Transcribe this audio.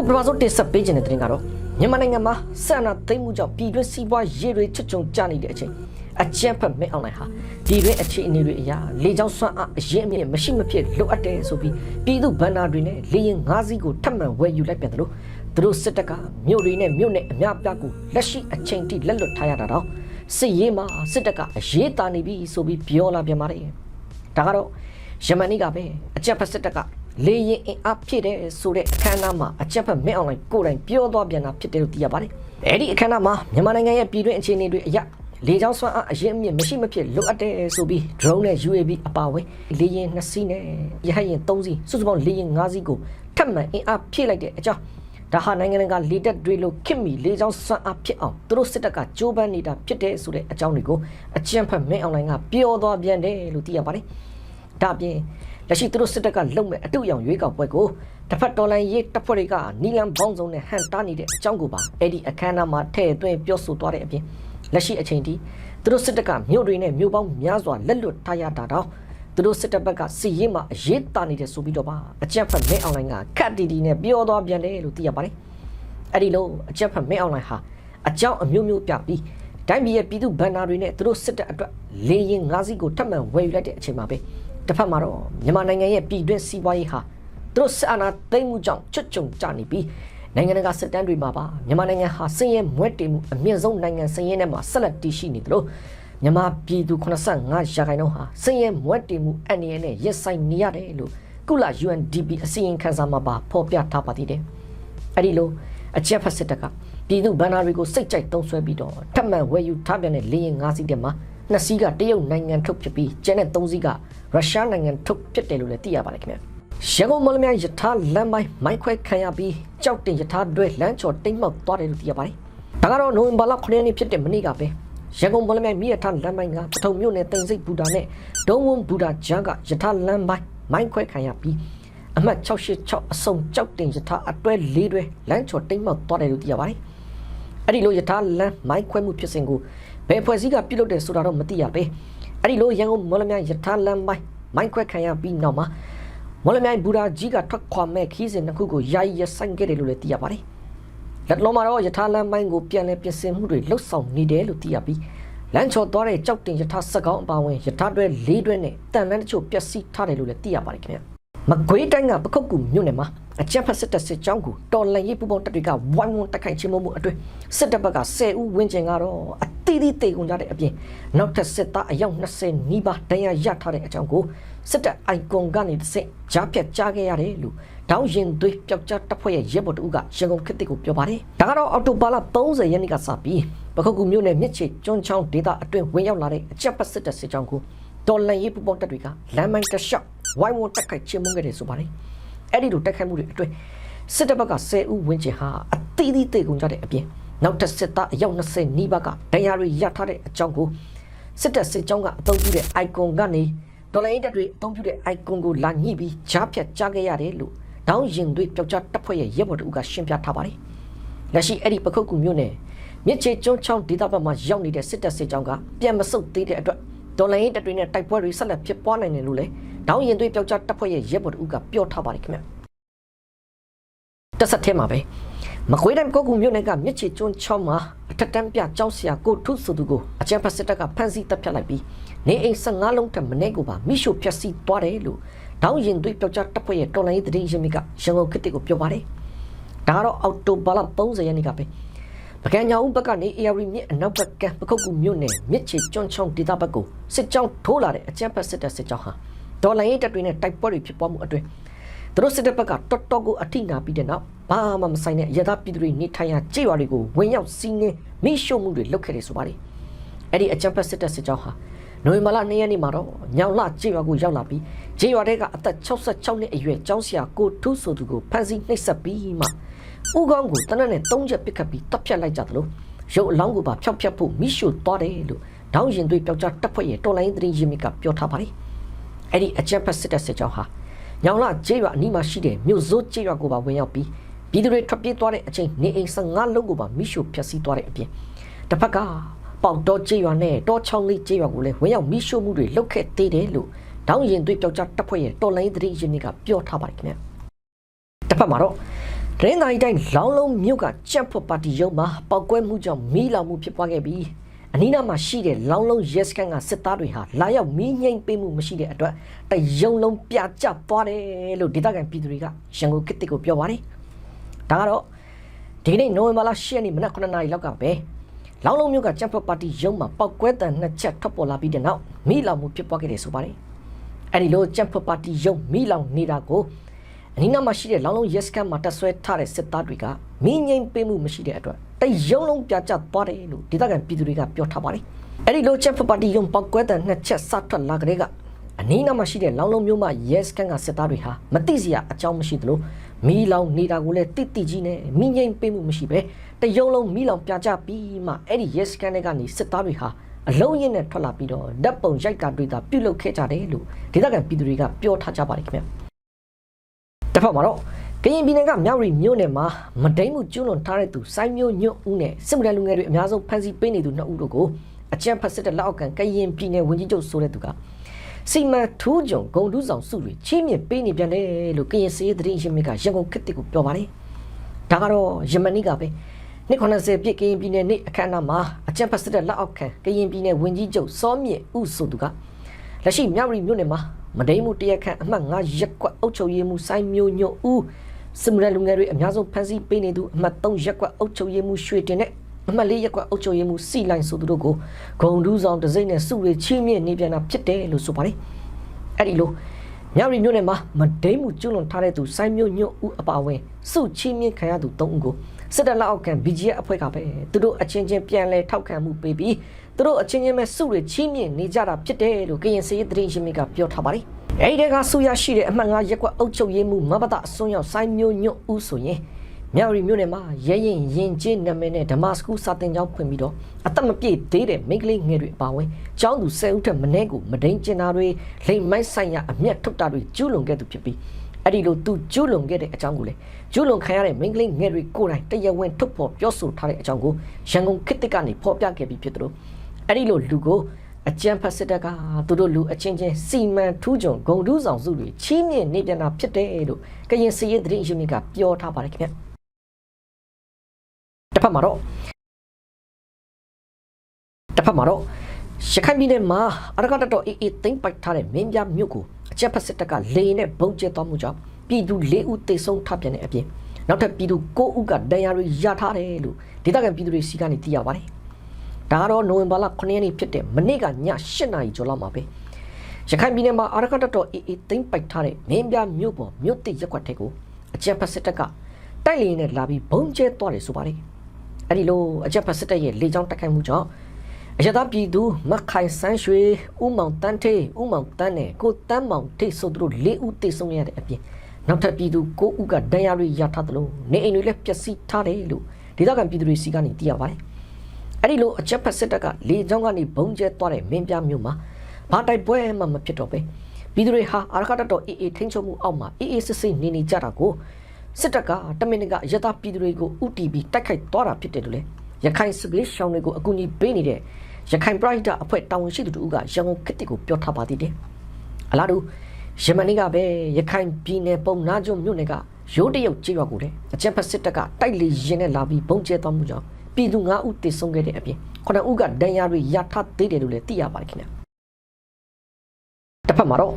အခုပထမဆုံးတင်ဆက်ပေးခြင်းတဲ့တင်ကတော့မြန်မာနိုင်ငံမှာဆက်အနာသိမ်းမှုကြောင့်ပြည်တွင်းစီးပွားရေးတွေချွတ်ချုံကျနေတဲ့အချိန်အကြမ်းဖက်မဲ့အွန်လိုင်းဟာပြည်တွင်းအခြေအနေတွေအရာလေကြောင်းစွမ်းအားအရင်အမြင့်မရှိမဖြစ်လိုအပ်တယ်ဆိုပြီးပြည်သူဗန္နာတွေနဲ့လေရင်ငါးစီးကိုထပ်မံဝယ်ယူလိုက်ပြန်တယ်လို့သူတို့စစ်တပ်ကမြို့တွေနဲ့မြို့နဲ့အများပြားကိုလက်ရှိအချိန်ထိလက်လွတ်ထားရတာတော့စစ်ရေးမှာစစ်တပ်ကအရေးတာနေပြီဆိုပြီးပြောလာပြန်ပါတယ်ဒါကတော့ယမန်နေ့ကပဲအကြမ်းဖက်စစ်တပ်က လေရင်အင်အားဖြည့်တဲ့ဆိုတဲ့အခမ်းအနားမှာအကြမ်းဖက်မဲ့အွန်လိုင်းကိုယ်တိုင်ပြောသွားပြန်တာဖြစ်တယ်လို့သိရပါတယ်အဲ့ဒီအခမ်းအနားမှာမြန်မာနိုင်ငံရဲ့ပြည်တွင်းအခြေအနေတွေအရလေကြောင်းစွမ်းအားအရင်အမြင့်မရှိမဖြစ်လိုအပ်တယ်ဆိုပြီး drone နဲ့ UAV အပါအဝင်လေရင်2စီးနဲ့ရဟတ်ယာဉ်3စီးစုစုပေါင်းလေရင်5စီးကိုထပ်မံအင်အားဖြည့်လိုက်တဲ့အကြောင်းဒါဟာနိုင်ငံတကာလေတပ်တွေလို့ခင်မီလေကြောင်းစွမ်းအားဖြစ်အောင်သူတို့စစ်တပ်ကကြိုးပမ်းနေတာဖြစ်တဲ့ဆိုတဲ့အကြောင်းတွေကိုအကြံဖတ်မင်းအွန်လိုင်းကပြောသွားပြန်တယ်လို့သိရပါတယ်။ဒါပြင် လက်ရှိသူတို့စစ်တပ်ကလုံမဲ့အတုရောင်ရွေးကောက်ပွဲကိုတစ်ဖက်တော်လိုင်းရေးတပ်ဖွဲ့တွေကနီလန်ဘောင်းစုံနဲ့ဟန်တားနေတဲ့အကြောင်းကိုပါအဲ့ဒီအခမ်းအနားမှာထည့်သွင်းပြောဆိုသွားတဲ့အပြင်လက်ရှိအချိန်ထိသူတို့စစ်တပ်ကမြို့တွေနဲ့မြို့ပေါင်းများစွာလက်လွတ်ထားရတာတော့သူတို့စစ်တပ်ဘက်ကစီရင်မှာအရေးတာနေတယ်ဆိုပြီးတော့ပါအကြက်ဖက်မဲအွန်လိုင်းကခက်တီတီနဲ့ပြောသွားပြန်တယ်လို့သိရပါတယ်အဲ့ဒီလိုအကြက်ဖက်မဲအွန်လိုင်းဟာအကြောင်းအမျိုးမျိုးပြပြီးတိုင်းပြည်ရဲ့ပြည်သူဗန္နာတွေနဲ့သူတို့စစ်တပ်အတွက်လေရင်ငါးစီးကိုထပ်မံဝယ်ယူလိုက်တဲ့အချိန်မှာပဲ တစ်ဖက်မှာတော့မြန်မာနိုင်ငံရဲ့ပြည်တွင်းစီးပွားရေးဟာသူတို့စစ်အာဏာသိမ်းမှုကြောင့်ချွတ်ချုံကျနေပြီးနိုင်ငံတကာစစ်တမ်းတွေမှာပါမြန်မာနိုင်ငံဟာစင်ရဲမွဲတေမှုအမြင့်ဆုံးနိုင်ငံစင်ရဲထဲမှာဆက်လက်တည်ရှိနေတယ်လို့မြန်မာပြည်သူ85ရာခိုင်နှုန်းဟာစင်ရဲမွဲတေမှုအန္တရာယ်နဲ့ရက်ဆိုင်နေရတယ်လို့ကုလ UNDP အစီရင်ခံစာမှာပါဖော်ပြထားပါသေးတယ်။အဲဒီလိုအကြက်ဖက်စစ်တပ်ကပြည်သူဗန္နာတွေကိုစိတ်ကြိုက်သုံးဆွဲပြီးတော့ထပ်မံဝယ်ယူထားပြန်တဲ့လေရင်၅စီးတဲ့မှာ နှစ်စီးကတရုတ်နိုင်ငံထုတ်ဖြစ်ပြီးကျန်တဲ့၃စီးကရုရှားနိုင်ငံထုတ်ဖြစ်တယ်လို့လည်းသိရပါတယ်ခင်ဗျာ။ရန်ကုန်မလမြိုင်ယထာလမ်းမိုင်းမိုင်းခွဲခံရပြီးကြောက်တင်ယထာတွဲလမ်းချော်တိမ်မောက်သွားတယ်လို့သိရပါတယ်။ဒါကတော့နိုဝင်ဘာလ9ရက်နေ့ဖြစ်တဲ့မနေ့ကပဲရန်ကုန်မလမြိုင်မိယထာလမ်းမိုင်းကပထုံမြို့နယ်တင်စိတ်ဘူတာနဲ့ဒုံဝွန်ဘူတာဂျန်ကယထာလမ်းမိုင်းမိုင်းခွဲခံရပြီးအမှတ်686အစုံကြောက်တင်ယထာအတွဲ၄တွဲလမ်းချော်တိမ်မောက်သွားတယ်လို့သိရပါတယ်။အဲ့ဒီလိုယထာလမ်းမိုင်းခွဲမှုဖြစ်စဉ်ကို ဘယ်ဖွဲ့စည်းကပြုလုပ်တယ်ဆိုတာတော့မသိရပဲ။အဲ့ဒီလိုရန်ကုန်မလမြိုင်ယထာလမ်းမိုင်းမိုင်းခွဲခံရပြီးနောက်မှာမလမြိုင်ဘူရာကြီးကထွက်ခွာမဲ့ခီးစဉ်တစ်ခုကိုယာယီရဆိုင်ခဲ့တယ်လို့လည်းသိရပါတယ်။လက်လုံးမှာတော့ယထာလမ်းမိုင်းကိုပြန်လည်ပြင်ဆင်မှုတွေလှုပ်ဆောင်နေတယ်လို့သိရပြီးလမ်းချော်သွားတဲ့ကြောက်တင်ယထာစက်ကောင်းအပါဝင်ယထာတွဲ၄တွဲနဲ့တန်လန်းတချို့ပျက်စီးထားတယ်လို့လည်းသိရပါတယ်ခင်ဗျာ။ မကွေးတိုင်းကပခုတ်ကူမြို့နယ်မှာအကြမ်းဖက်စစ်တပ်စစ်ကြောင်းကိုတော်လှန်ရေးပူပေါင်းတပ်တွေကဝိုင်းဝန်းတိုက်ခိုက်ခြင်းမှုအတွင်းစစ်တပ်ဘက်က10ဦးဝန်းကျင်ကတော့အတီးတီးတေကုန်ကြတဲ့အပြင်နောက်ထပ်စစ်သားအယောက်20နီးပါးဒဏ်ရာရထားတဲ့အကြောင်းကိုစစ်တပ်အိုင်ကွန်ကနေတစ်ဆင့်ကြားဖြတ်ကြားခဲ့ရတယ်လို့တောင်းရင်သွေးပျောက်ကြားတပ်ဖွဲ့ရဲ့ရဲဘော်တဦးကရန်ကုန်ခေတ်တစ်ကိုပြောပါတယ်။ဒါကတော့အော်တိုပါလာ30ရက်နေ့ကစပြီးပခုတ်ကူမြို့နယ်မြစ်ချေကျွန်းချောင်းဒေသအတွင်းဝင်ရောက်လာတဲ့အကြမ်းဖက်စစ်တပ်စစ်ကြောင်းကိုတော်လှန်ရေးပူပေါင်းတပ်တွေကလမ်းမိုင်းတစ်လျှောက် ဝိုင်းဝန်းတိုက်ခိုက်ခြင်းမှုခဲ့တယ်ဆိုပါတယ်။အဲ့ဒီလိုတိုက်ခိုက်မှုတွေအတွင်းစစ်တပ်ဘက်က10ဦးဝန်းကျင်ဟာအသီးသီးတေကုန်ကြတဲ့အပြင်နောက်ထပ်စစ်သားအယောက်20နီးပါးကဒဏ်ရာတွေရထားတဲ့အကြောင်းကိုစစ်တပ်စစ်ကြောင်းကအသုံးပြုတဲ့ icon ကနေဒေါ်လာရေးတပ်တွေအသုံးပြုတဲ့ icon ကိုလာညှိပြီးကြားဖြတ်ကြားခဲ့ရတယ်လို့တောင်းရင်တွေပျောက်ကြားတပ်ဖွဲ့ရဲ့ရဲဘော်တို့ကရှင်းပြထားပါတယ်။လက်ရှိအဲ့ဒီပခုတ်ကူမြို့နယ်မြစ်ချေကျွန်းချောင်းဒေသဘက်မှာရောက်နေတဲ့စစ်တပ်စစ်ကြောင်းကပြန်မဆုတ်သေးတဲ့အတွက် ဒေါ်လာရေးတပ်တွေနဲ့တိုက်ပွဲတွေဆက်လက်ဖြစ်ပွားနိုင်တယ်လို့လည်းတောင်းရင်တွေပျောက်ကြားတပ်ဖွဲ့ရဲ့ရဲဘော်တို့ကပြောထားပါတယ်ခင်ဗျ။တဆက်ထဲမှာပဲမကွေးတိုင်းကောက်ကူမြို့နယ်ကမြစ်ချေကျွန်းချောင်းမှာအထက်တန်းပြကျောင်းဆရာကိုထုဆိုသူကိုအကြံဖက်စစ်တပ်ကဖမ်းဆီးတပ်ဖြတ်လိုက်ပြီးနေအိမ်15လုံးထက်မနည်းကိုပါမိရှုဖျက်ဆီးသွားတယ်လို့တောင်းရင်သွေးပြောက်ကြတပ်ဖွဲ့ရဲ့တော်လိုင်းရေးသတင်းရင်းမြစ်ကရန်ကုန်ခေတ်တစ်ကိုပြောပါတယ်။ဒါကတော့အောက်တိုဘာလ30ရက်နေ့ကပဲ ပကံညာဦးဘက်ကနေ AR မြစ်အနောက်ဘက်ကပခုတ်ကူမြို့နယ်မြစ်ချေကျွန်းချောင်းဒေသဘက်ကိုစစ်ကြောင်းထိုးလာတဲ့အကြံဖက်စစ်တပ်စစ်ကြောင်းဟာတော်လိုင်းရေးတပ်တွေနဲ့တိုက်ပွဲတွေဖြစ်ပွားမှုအတွင်းသူတို့စစ်တပ်ဘက်ကတော်တော်ကိုအထိနာပြီးတဲ့နောက်ဘာမှမဆိုင်တဲ့ရသပြည်သူတွေနေထိုင်ရာကြေးရွာတွေကိုဝင်ရောက်စီးနင်းမိရှုမှုတွေလုပ်ခဲ့တယ်ဆိုပါတယ်။အဲ့ဒီအကြံဖက်စစ်တပ်စစ်ကြောင်းဟာနိုဝင်ဘာလ2ရက်နေ့မှာတော့ညောင်လကြေးရွာကိုရောက်လာပြီးကြေးရွာတဲကအသက်66နှစ်အရွယ်ကျောင်းဆရာကိုထူးဆိုသူကိုဖမ်းဆီးနှိပ်စက်ပြီးမှ ဦးကောင်းကိုတနက်နဲ့၃ချက်ပစ်ခတ်ပြီးတပ်ဖြတ်လိုက်ကြသလိုရုပ်အလောင်းကိုပါဖျောက်ဖျက်ဖို့မိရှုသွားတယ်လို့တောင်းရင်တွေပျောက်ကြားတပ်ဖွဲ့ရဲ့တော်လိုင်းသတင်းရင်းမြစ်ကပြောထားပါတယ်။အဲ့ဒီအကြံဖက်စစ်တပ်စစ်ကြောင်းဟာညောင်လကျေးရွာအနီးမှာရှိတဲ့မြို့စိုးကျေးရွာကိုပါဝင်ရောက်ပြီးပြည်သူတွေထွက်ပြေးသွားတဲ့အချိန်နေအိမ်15လုံးကိုပါမိရှုဖျက်ဆီးသွားတဲ့အပြင်တစ်ဖက်ကပေါက်တော့ကျေးရွာနဲ့တောချောင်းလေးကျေးရွာကိုလည်းဝင်ရောက်မိရှုမှုတွေလုပ်ခဲ့သေးတယ်လို့တောင်းရင်သွေးပြောက်ကြတပ်ဖွဲ့ရဲ့တော်လိုင်းသတင်းရင်းမြစ်ကပြောထားပါတယ်ခင်ဗျတစ်ဖက်မှာတော့ တရင်တိုင်းတိုင်းလောင်းလုံးမြို့ကကြက်ဖွတ်ပါတီရုံးမှာပောက်ကွဲမှုကြောင့်မီးလောင်မှုဖြစ်ပွားခဲ့ပြီးအနီးနားမှာရှိတဲ့လောင်းလုံးရဲစခန်းကစစ်သားတွေဟာလာရောက်မီးငိမ့်ပေးမှုမရှိတဲ့အတွက်တရုံလုံးပြကျသွားတယ်လို့ဒေသခံပြည်သူတွေကရန်ကုန်ကစ်တစ်ကိုပြောပါတယ်။ဒါကတော့ဒီနေ့နိုဝင်ဘာလ10ရက်နေ့မနက်9:00နာရီလောက်ကပဲလောင်းလုံးမြို့ကကြက်ဖွတ်ပါတီရုံးမှာပောက်ကွဲတံနှစ်ချက်ထွက်ပေါ်လာပြီးတဲ့နောက်မီးလောင်မှုဖြစ်ပွားခဲ့တယ်ဆိုပါတယ်။အဲဒီလိုကြက်ဖွတ်ပါတီရုံးမီးလောင်နေတာကို အနီးနားမှာရှိတဲ့လောင်းလုံးရက်စကန်မှာတက်ဆွဲထားတဲ့စစ်သားတွေကမင်းငိမ့်ပေးမှုမရှိတဲ့အတွက်တရုံလုံးပြကျသွားတယ်လို့ဒေသခံပြည်သူတွေကပြောထားပါတယ်။အဲဒီလိုချက်ဖပါတီယုံပောက်ကွဲတဲ့နှစ်ချက်စထွက်လာကြတဲ့ကအနီးနားမှာရှိတဲ့လောင်းလုံးမျိုးမှရက်စကန်ကစစ်သားတွေဟာမသိစရာအကြောင်းမရှိသလိုမီးလောင်နေတာကိုလည်းတိတိကြီးနဲ့မင်းငိမ့်ပေးမှုမရှိပဲတရုံလုံးမီးလောင်ပြကျပြီးမှအဲ့ဒီရက်စကန်တွေကနေစစ်သားတွေဟာအလုံးရင်းနဲ့ထွက်လာပြီးတော့ဓာတ်ပုံရိုက်တာတွေ့တာပြုတ်လုခဲ့ကြတယ်လို့ဒေသခံပြည်သူတွေကပြောထားကြပါတယ်ခင်ဗျာ။ တစ်ဖက်မှာတော့ကရင်ပြည်နယ်ကမြောက်ရီမြို့နယ်မှာမဒိန်မှုကျွလွန်ထားတဲ့သူစိုင်းမျိုးညွန့်ဦးနဲ့စစ်မှုထမ်းလူငယ်တွေအများဆုံးဖမ်းဆီးပေးနေသူနှစ်ဦးတို့ကိုအကြံဖတ်စစ်တဲ့လက်အောက်ကကရင်ပြည်နယ်ဝန်ကြီးချုပ်ဆိုတဲ့သူကစီမံထူးကြုံဂုံတူးဆောင်စုတွေချင်းမြင့်ပေးနေပြန်တယ်လို့ကရင်စီးသတင်းရှင်မြစ်ကရန်ကုန်ခေတ်တစ်ကိုပြောပါတယ်ဒါကတော့ယမနီကပဲနှစ်90ပြည့်ကရင်ပြည်နယ်နေ့အခမ်းအနားမှာအကြံဖတ်စစ်တဲ့လက်အောက်ခံကရင်ပြည်နယ်ဝန်ကြီးချုပ်စောမြင့်ဦးဆိုသူကလက်ရှိမြောက်ရီမြို့နယ်မှာ မဒိန်မှုတရက်ခန့်အမှတ်9ရက်ကွက်အုပ်ချုပ်ရေးမှူးဆိုင်မျိုးညွတ်ဦးစမရလူငယ်တွေအများဆုံးဖမ်းဆီးပေးနေသူအမှတ်3ရက်ကွက်အုပ်ချုပ်ရေးမှူးရွှေတင်နဲ့အမှတ်4ရက်ကွက်အုပ်ချုပ်ရေးမှူးစီလိုင်းဆိုသူတို့ကိုဂုံဒူးဆောင်တစိမ့်နဲ့စုတွေချင်းမြင့်နေပြန်တာဖြစ်တယ်လို့ဆိုပါတယ်အဲ့ဒီလို မြောက်ရီမြို့နယ်မှာမဒိန်မှုကျွလွန်ထားတဲ့သူဆိုင်မျိုးညွတ်ဦးအပါအဝင်စုချင်းမြင့်ခံရသူ3ဦးကိုစစ်တပ်လက်အောက်ခံ BGF အဖွဲ့ကပဲသူတို့အချင်းချင်းပြန်လဲထောက်ခံမှုပေးပြီးသူတို့အချင်းချင်းပဲစုတွေချင်းမြင့်နေကြတာဖြစ်တယ်လို့ကရင်စီးသတင်းရှင်မြစ်ကပြောထားပါတယ်။အဲဒီကဆူရရှိတဲ့အမှတ်5ရက်ကွက်အုပ်ချုပ်ရေးမှုမဘတအစွန်းရောက်ဆိုင်မျိုးညွတ်ဦးဆိုရင် မြောက်ရီမြို့နယ်မှာရဲရင်ရင်ကျင်းနာမည်နဲ့ဓမ္မစကူစာတင်ကျောင်းဖွင့်ပြီးတော့အသက်မပြည့်သေးတဲ့မိန်းကလေးငယ်တွေအပါအဝင်ကျောင်းသူ10ဦးထက်မနည်းကိုမဒိန်ကျင်တာတွေလိမ်မိုက်ဆိုင်ရာအမျက်ထုတ်တာတွေကျူးလွန်ခဲ့သူဖြစ်ပြီးအဲ့ဒီလိုသူကျူးလွန်ခဲ့တဲ့အကြောင်းကိုလေကျူးလွန်ခံရတဲ့မိန်းကလေးငယ်တွေကိုယ်တိုင်တရားဝင်ထုတ်ဖော်ပြောဆိုထားတဲ့အကြောင်းကိုရန်ကုန်ခေတ်တစ်ကနေဖော်ပြခဲ့ပြီးဖြစ်တယ်လို့အဲ့ဒီလိုလူကိုအကြံဖတ်စစ်တပ်ကသူတို့လူအချင်းချင်းစီမံထူးချွန်ဂုံတူးဆောင်စုတွေချီးမြှင့်နေပြန်တာဖြစ်တယ်လို့ကရင်စီရေးသတင်းရှင်မြစ်ကပြောထားပါတယ်ခင်ဗျ တစ်ဖက်မှာတော့တစ်ဖက်မှာတော့ရခိုင်ပြည်နယ်မှာအရကတတော်အေးအေးသိမ့်ပိုက်ထားတဲ့မင်းပြမြို့ကိုအကြက်ဖက်စစ်တပ်ကလေနဲ့ဘုံကျဲသွားမှုကြောင့်ပြည်သူ၄ဦးသေဆုံးထပြန်တဲ့အပြင်နောက်ထပ်ပြည်သူ၉ဦးကဒဏ်ရာတွေရထားတယ်လို့ဒေသခံပြည်သူတွေစီကနေသိရပါတယ်။ဒါကတော့နိုဝင်ဘာလ9ရက်နေ့ဖြစ်တဲ့မနေ့ကည8နာရီကျော်လောက်မှာပဲရခိုင်ပြည်နယ်မှာအရကတတော်အေးအေးသိမ့်ပိုက်ထားတဲ့မင်းပြမြို့ပေါ်မြို့တိရက်ကွက်ထက်ကိုအကြက်ဖက်စစ်တပ်ကတိုက်လေနဲ့လာပြီးဘုံကျဲသွားတယ်ဆိုပါတယ်။ အဲဒီလိုအကြက်ဖက်စစ်တပ်ရဲ့လေကြောင်းတိုက်ခိုက်မှုကြောင့်အရသာပြည်သူမခိုင်ဆန်းရွှေဥမောင်တန်းထေးဥမောင်တန်းနဲ့ကိုတန်းမောင်ထိတ်ဆိုသူတို့၄ဦးသေဆုံးရတဲ့အပြင်နောက်ထပ်ပြည်သူ၉ဦးကဒဏ်ရာတွေရထားသလိုနေအိမ်တွေလည်းပျက်စီးထားတယ်လို့ဒေသခံပြည်သူတွေစီကနေသိရပါတယ်။အဲ့ဒီလိုအချက်ဖက်စစ်တပ်ကလေကြောင်းကနေဘုံကျဲသွားတဲ့မင်းပြမျိုးမှာဘာတိုက်ပွဲမှမဖြစ်တော့ပဲပြည်သူတွေဟာအာရခတတော်အေးအေးထိန်းချုပ်မှုအောက်မှာအေးအေးစစ်စစ်နေနေကြတာကို စစ်တပ်ကတမင်ကအရသာပြည်သူတွေကိုဥတီပြီးတိုက်ခိုက်သွားတာဖြစ်တယ်လို့လေရခိုင်စစ်ဘေးရှောင်တွေကိုအကူအညီပေးနေတဲ့ရခိုင်ပရိုက်တာအဖွဲ့တာဝန်ရှိသူတို့ကရန်ကုန်ခေတ်ကိုပြောထားပါသေးတယ်။အလားတူယမန်နေ့ကပဲရခိုင်ပြည်နယ်ပုံနာကျွန်းမြို့နယ်ကရိုးတရုတ်ကြေးရွာကိုလည်းအကြံဖက်စစ်တပ်ကတိုက်လေရင်နဲ့လာပြီးဘုံကျဲသွားမှုကြောင့်ပြည်သူ9ဦးသေဆုံးခဲ့တဲ့အပြင်9ဦးကဒဏ်ရာတွေရထားသေးတယ်လို့လည်းသိရပါတယ်ခင်ဗျာ။တစ်ဖက်မှာတော့